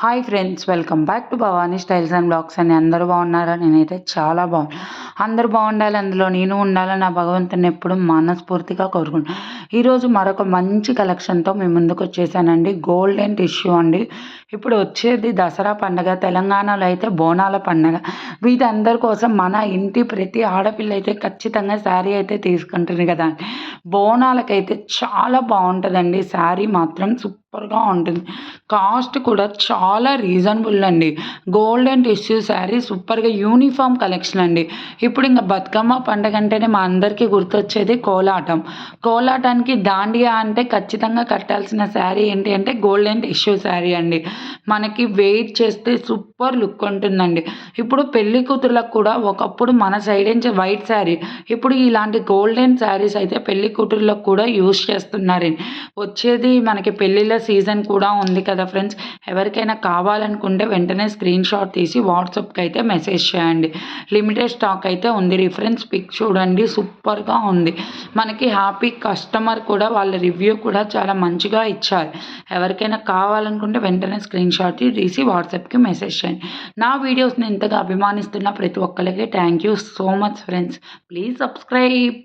Hi friends welcome back to Bhavani styles and blogs అని అందరూ బాగున్నారా? నేనైతే చాలా బాగున్నాను అందరూ బాగుండాలి అందులో నేను ఉండాలని నా భగవంతుని ఎప్పుడు మనస్ఫూర్తిగా కోరుకుంటాను ఈరోజు మరొక మంచి కలెక్షన్తో మీ ముందుకు వచ్చేసానండి. గోల్డెన్ టిష్యూ అండి. ఇప్పుడు వచ్చేది దసరా పండగ తెలంగాణలో అయితే బోనాల పండగ. వీటందరి కోసం మన ఇంటి ప్రతి ఆడపిల్ల అయితే ఖచ్చితంగా శారీ అయితే తీసుకుంటుంది కదా. బోనాలకైతే చాలా బాగుంటుందండి. శారీ మాత్రం సూపర్గా ఉంటుంది. కాస్ట్ కూడా చాలా రీజనబుల్ అండి. గోల్డెన్ టిష్యూ శారీ సూపర్గా యూనిఫామ్ కలెక్షన్ అండి. ఇప్పుడు ఇంకా బతుకమ్మ పండగ అంటేనే మా అందరికీ గుర్తొచ్చేది కోలాటం. కోలాటానికి దాండియా అంటే ఖచ్చితంగా కట్టాల్సిన శారీ ఏంటి అంటే గోల్డెన్ టిష్యూ శారీ అండి. మనకి వెయిట్ చేస్తే సూపర్ లుక్ ఉంటుందండి. ఇప్పుడు పెళ్ళి కూతుర్లకు కూడా ఒకప్పుడు మన సైడ్ నుంచి వైట్ శారీ ఇప్పుడు ఇలాంటి గోల్డెన్ శారీస్ అయితే పెళ్ళి కూతుర్లకు కూడా యూస్ చేస్తున్నారండి వచ్చేది మనకి పెళ్ళిళ్ళ సీజన్ కూడా ఉంది కదా ఫ్రెండ్స్. ఎవరికైనా కావాలనుకుంటే వెంటనే స్క్రీన్ షాట్ తీసి వాట్సాప్కి అయితే మెసేజ్ చేయండి. లిమిటెడ్ స్టాక్ అయితే ఉంది. రిఫరెన్స్ పిక్ చూడండి. సూపర్గా ఉంది. మనకి హ్యాపీ కస్టమర్ కూడా వాళ్ళ రివ్యూ కూడా చాలా మంచిగా ఇచ్చారు. ఎవరికైనా కావాలనుకుంటే వెంటనే స్క్రీన్ షాట్ తీసి వాట్సాప్కి మెసేజ్ చేయండి. నా వీడియోస్ని ఇంతగా అభిమానిస్తున్న ప్రతి ఒక్కరికి thank you so much friends please subscribe